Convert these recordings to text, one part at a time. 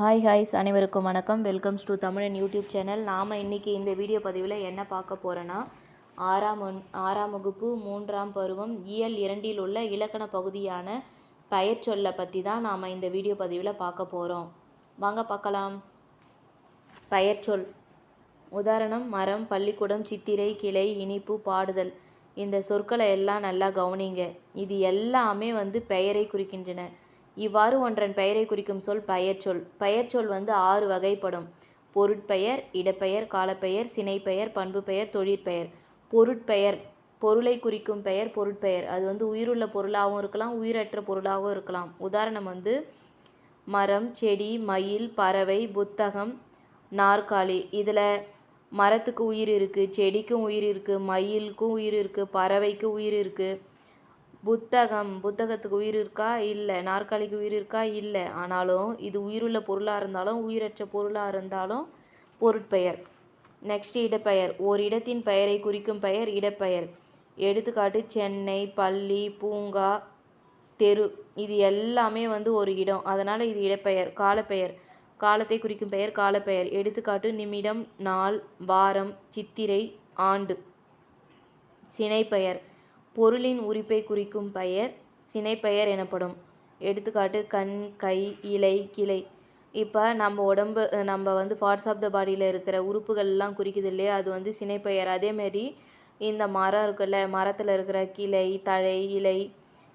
Hi ஹாய்ஸ் அனைவருக்கும் வணக்கம். Welcomes to Tamizhan YouTube channel நாம் இன்றைக்கி இந்த வீடியோ பதிவில் என்ன பார்க்க போகிறோன்னா ஆறாம் ஒன் ஆறாம் வகுப்பு மூன்றாம் பருவம் இயல் இரண்டில் உள்ள இலக்கண பகுதியான பெயர் சொல்லை பற்றி தான் நாம் இந்த வீடியோ பதிவில் பார்க்க போகிறோம் வாங்க பார்க்கலாம். பெயர் சொல். உதாரணம் மரம் பள்ளிக்கூடம் சித்திரை கிளை இனிப்பு பாடுதல். இந்த சொற்களை எல்லாம் நல்லா கவனிங்க. இது எல்லாமே வந்து பெயரை குறிக்கின்றன. இவ்வாறு ஒன்றன் பெயரை குறிக்கும் சொல் பெயர்ச்சொல். பெயர்ச்சொல் வந்து ஆறு வகைப்படும். பொருட்பெயர் இடப்பெயர் காலப்பெயர் சினைப்பெயர் பண்பு பெயர் தொழிற்பெயர். பொருட்பெயர் பொருளை குறிக்கும் பெயர் பொருட்பெயர். அது வந்து உயிருள்ள பொருளாகவும் இருக்கலாம் உயிரற்ற பொருளாகவும் இருக்கலாம். உதாரணம் வந்து மரம் செடி மயில் பறவை புத்தகம் நாற்காலி. இதில் மரத்துக்கு உயிர் இருக்குது செடிக்கும் உயிர் இருக்குது மயிலுக்கும் உயிர் இருக்குது பறவைக்கு உயிர் இருக்குது புத்தகம் புத்தகத்துக்கு உயிர் இருக்கா? இல்லை. நாற்காலிக்கு உயிர் இருக்கா? இல்லை. ஆனாலும் இது உயிருள்ள பொருளாக இருந்தாலும் உயிரற்ற பொருளாக இருந்தாலும் பொருட்பெயர். நெக்ஸ்ட் இடப்பெயர். ஓர் இடத்தின் பெயரை குறிக்கும் பெயர் இடப்பெயர். எடுத்துக்காட்டு சென்னை பள்ளி பூங்கா தெரு. இது எல்லாமே வந்து ஒரு இடம். அதனால் இது இடப்பெயர். காலப்பெயர். காலத்தை குறிக்கும் பெயர் காலப்பெயர். எடுத்துக்காட்டு நிமிடம் நாள் வாரம் சித்திரை ஆண்டு. சினைப்பெயர். பொருளின் உரிப்பை குறிக்கும் பெயர் சினைப்பெயர் எனப்படும். எடுத்துக்காட்டு கண் கை இலை கிளை. இப்போ நம்ம உடம்பு நம்ம வந்து பார்ட்ஸ் ஆஃப் த பாடியில் இருக்கிற உறுப்புகள்லாம் குறிக்குது இல்லையா? அது வந்து சினைப்பெயர். அதேமாரி இந்த மரம் இருக்குல்ல மரத்தில் இருக்கிற கிளை தழை இலை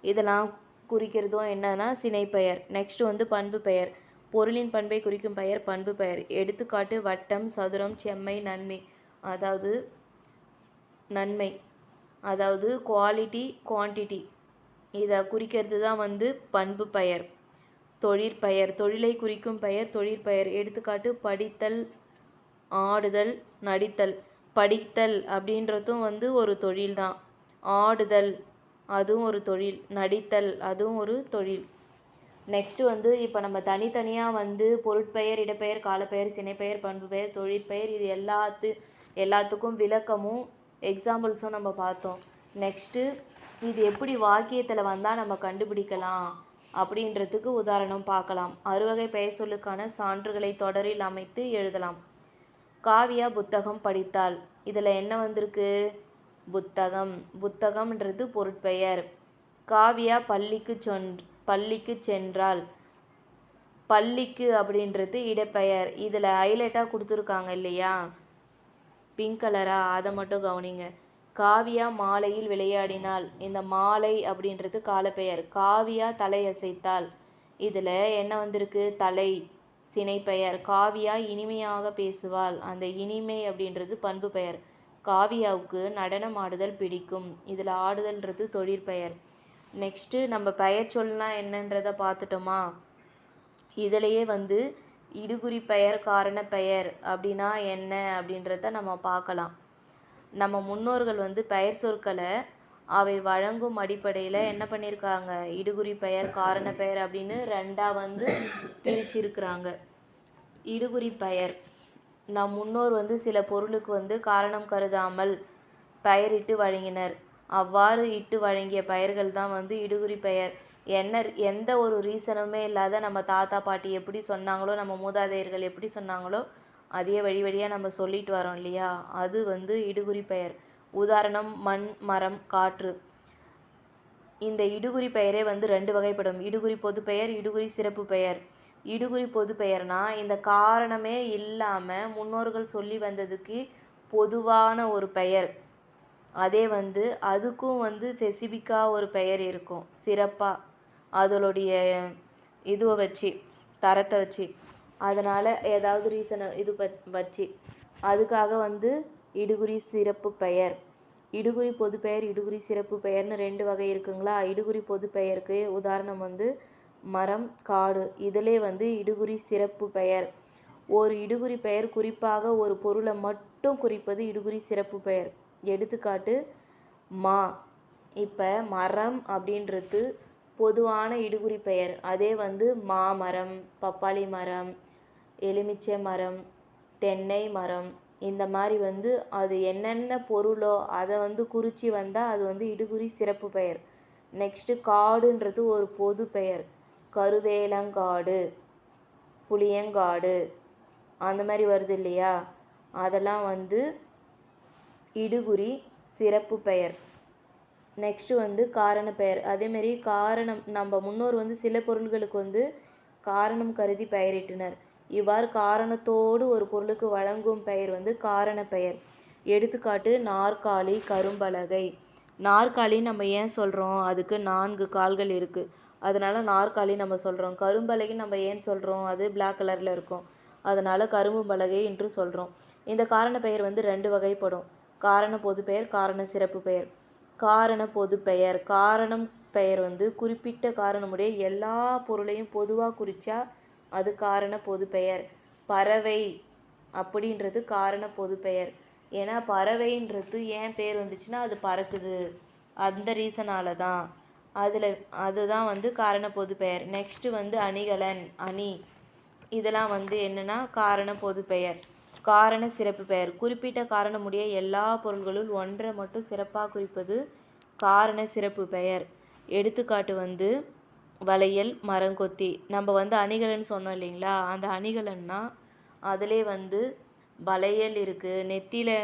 இதெல்லாம் குறிக்கிறதும் என்னன்னா சினைப்பெயர். நெக்ஸ்ட் வந்து பண்பு பெயர். பொருளின் பண்பை குறிக்கும் பெயர் பண்பு பெயர். எடுத்துக்காட்டு வட்டம் சதுரம் செம்மை நன்மை. அதாவது நன்மை. அதாவது குவாலிட்டி குவான்டிட்டி இதை குறிக்கிறது தான் வந்து பண்பு பெயர். தொழிற்பெயர் தொழிலை குறிக்கும் பெயர் தொழிற்பெயர் எடுத்துக்காட்டு படித்தல் ஆடுதல் நடித்தல். படித்தல் அப்படின்றதும் வந்து ஒரு தொழில் தான் ஆடுதல் அதுவும் ஒரு தொழில். நடித்தல் அதுவும் ஒரு தொழில். நெக்ஸ்ட்டு வந்து இப்போ நம்ம தனித்தனியாக வந்து பொருட்பெயர் இடப்பெயர் காலப்பெயர் சினைப்பெயர் பண்பு பெயர் தொழிற்பெயர் இது எல்லாத்து எல்லாத்துக்கும் விளக்கமும் எக்ஸாம்பிள்ஸும் நம்ம பார்த்தோம். நெக்ஸ்ட்டு இது எப்படி வாக்கியத்தில் வந்தால் நம்ம கண்டுபிடிக்கலாம் அப்படின்றதுக்கு உதாரணம் பார்க்கலாம். அறுவகை பெயர் சொல்லுக்கான சான்றுகளை தொடரில் அமைத்து எழுதலாம். காவியா புத்தகம் படித்தாள் இதில் என்ன வந்திருக்கு? புத்தகம். புத்தகம்ன்றது பொருட்பெயர். காவியா பள்ளிக்கு சொன் பள்ளிக்கு சென்றாள் பள்ளிக்கு அப்படின்றது இடப்பெயர். இதில் ஹைலைட்டாக கொடுத்துருக்காங்க இல்லையா? பிங்க் கலரா? அதை மட்டும் கவனிங்க. காவியா மாலையில் விளையாடினாள் இந்த மாலை அப்படின்றது காலப்பெயர். காவியா தலையசைத்தாள் இதில் என்ன வந்திருக்கு? தலை சினைப்பெயர். காவியா இனிமையாக பேசுவாள். அந்த இனிமை அப்படின்றது பண்பு பெயர். காவியாவுக்கு நடனம் ஆடுதல் பிடிக்கும். இதில் ஆடுதல்ன்றது தொழிற்பெயர் நெக்ஸ்ட்டு நம்ம பெயர் சொல்லலாம் என்னன்றதை பார்த்துட்டோமா? இதிலையே வந்து இடுகுறி பெயர் காரண பெயர் அப்படின்னா என்ன அப்படின்றத நம்ம பார்க்கலாம். நம்ம முன்னோர்கள் வந்து பெயர் சொற்களை அவை வழங்கும் அடிப்படையில் என்ன பண்ணியிருக்காங்க இடுகுறி பெயர் காரண பெயர் அப்படின்னு ரெண்டாக வந்து பிரிச்சிருக்கிறாங்க. இடுகுறி பெயர். நம் முன்னோர் வந்து சில பொருளுக்கு வந்து காரணம் கருதாமல் பெயரிட்டு வழங்கினர். அவ்வாறு இட்டு வழங்கிய பெயர்கள் தான் வந்து இடுகுறி பெயர். என்ன எந்த ஒரு ரீசனுமே இல்லாத நம்ம தாத்தா பாட்டி எப்படி சொன்னாங்களோ நம்ம மூதாதையர்கள் எப்படி சொன்னாங்களோ அதே வழி வழியாக நம்ம சொல்லிட்டு வரோம் இல்லையா? அது வந்து இடுகுறி பெயர். உதாரணம் மண் மரம் காற்று. இந்த இடுகுறி பெயரே வந்து ரெண்டு வகைப்படும். இடுகுறி பொது பெயர் இடுகுறி சிறப்பு பெயர். இடுகுறி பொது பெயர்னா இந்த காரணமே இல்லாமல் முன்னோர்கள் சொல்லி வந்ததுக்கு பொதுவான ஒரு பெயர். அதே வந்து அதுக்கும் வந்து ஸ்பெசிஃபிக்காக ஒரு பெயர் இருக்கும். சிறப்பாக அதனுடைய இதுவை வச்சு தரத்தை வச்சு அதனால் ஏதாவது ரீசனை இது வச்சு. அதுக்காக வந்து இடுகுறி சிறப்பு பெயர். இடுகுறி பொது பெயர் இடுகுறி சிறப்பு பெயர்னு ரெண்டு வகை இருக்குங்களா? இடுகுறி பொது பெயருக்கு உதாரணம் வந்து மரம் காடு. இதிலே வந்து இடுகுறி சிறப்பு பெயர். ஒரு இடுகுறி பெயர் குறிப்பாக ஒரு பொருளை மட்டும் குறிப்பது இடுகுறி சிறப்பு பெயர். எடுத்துக்காட்டு மா. இப்போ மரம் அப்படின்றது பொதுவான இடுகுறி பெயர். அதே வந்து மாமரம் பப்பாளி மரம் எலுமிச்சை மரம் தென்னை மரம். இந்த மாதிரி வந்து அது என்னென்ன பொருளோ அதை வந்து குறித்து வந்தால் அது வந்து இடுகுறி சிறப்பு பெயர். நெக்ஸ்ட்டு காடுன்றது ஒரு பொது பெயர். கருவேலங்காடு புளியங்காடு அந்த மாதிரி வருது இல்லையா? அதெல்லாம் வந்து இடுகுறி சிறப்பு பெயர். நெக்ஸ்ட்டு வந்து காரண பெயர். அதேமாரி காரணம் நம்ம முன்னோர் வந்து சில பொருள்களுக்கு வந்து காரணம் கருதி பெயரிட்டனர். இவ்வாறு காரணத்தோடு ஒரு பொருளுக்கு வழங்கும் பெயர் வந்து காரண பெயர். எடுத்துக்காட்டு நாற்காலி கரும்பலகை. நாற்காலி நம்ம ஏன் சொல்கிறோம் அதுக்கு நான்கு கால்கள் இருக்குது அதனால் நாற்காலி நம்ம சொல்கிறோம் கரும்பலகை நம்ம ஏன் சொல்கிறோம் அது பிளாக் கலரில் இருக்கும். அதனால் கரும்பு பலகை என்று சொல்கிறோம் இந்த காரண பெயர் வந்து ரெண்டு வகைப்படும். காரண பொது பெயர் காரண சிறப்பு பெயர். காரண பொது பெயர். காரணம் பெயர் வந்து குறிப்பிட்ட காரணமுடைய எல்லா பொருளையும் பொதுவாக குறித்தா அது காரண பொது பெயர். பறவை அப்படின்றது காரண பொது பெயர். ஏன்னா பறவைன்றது ஏன் பேர் வந்துச்சுன்னா அது பறக்குது. அந்த ரீசனால தான். அதில் அதுதான் வந்து காரண பொது பெயர். நெக்ஸ்ட்டு வந்து அணிகலன் அணி. இதெல்லாம் வந்து என்னென்னா காரண பொது பெயர். காரண சிறப்பு பெயர். குறிப்பிட்ட காரணமுடைய எல்லா பொருள்களுள் ஒன்றை மட்டும் சிறப்பாக குறிப்பது காரண சிறப்பு பெயர். எடுத்துக்காட்டு வந்து வளையல் மரங்கொத்தி. நம்ம வந்து அணிகலன் சொன்னோம் இல்லைங்களா? அந்த அணிகலன்னா அதிலே வந்து வளையல் இருக்குது நெத்தியில்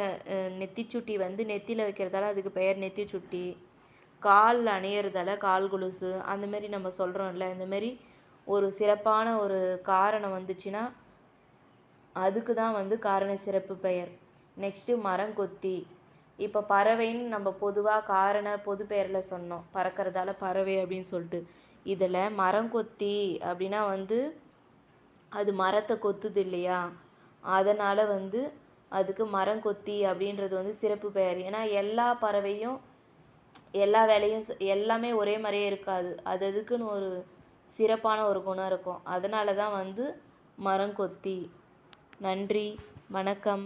நெத்திச்சுட்டி வந்து நெத்தியில் வைக்கிறதால அதுக்கு பெயர் நெத்திச்சுட்டி. கால் அணியறதால கால் கொலுசு. அந்தமாரி நம்ம சொல்கிறோம்ல இந்தமாரி ஒரு சிறப்பான ஒரு காரணம் வந்துச்சுன்னா அதுக்கு தான் வந்து காரண சிறப்பு பெயர். நெக்ஸ்ட்டு மரங்கொத்தி இப்போ பறவைன்னு நம்ம பொதுவாக காரண பொது பெயரில் சொன்னோம். பறக்கிறதால பறவை அப்படின்னு சொல்லிட்டு. இதில் மரங்கொத்தி அப்படின்னா வந்து அது மரத்தை கொத்துது இல்லையா? அதனால் வந்து அதுக்கு மரங்கொத்தி அப்படின்றது வந்து சிறப்பு பெயர். ஏன்னா எல்லா பறவையும் எல்லா வேலையும் எல்லாமே ஒரே மாதிரியே இருக்காது. அது அதுக்குன்னு ஒரு சிறப்பான ஒரு குணம் இருக்கும். அதனால தான் வந்து மரங்கொத்தி நன்றி வணக்கம்.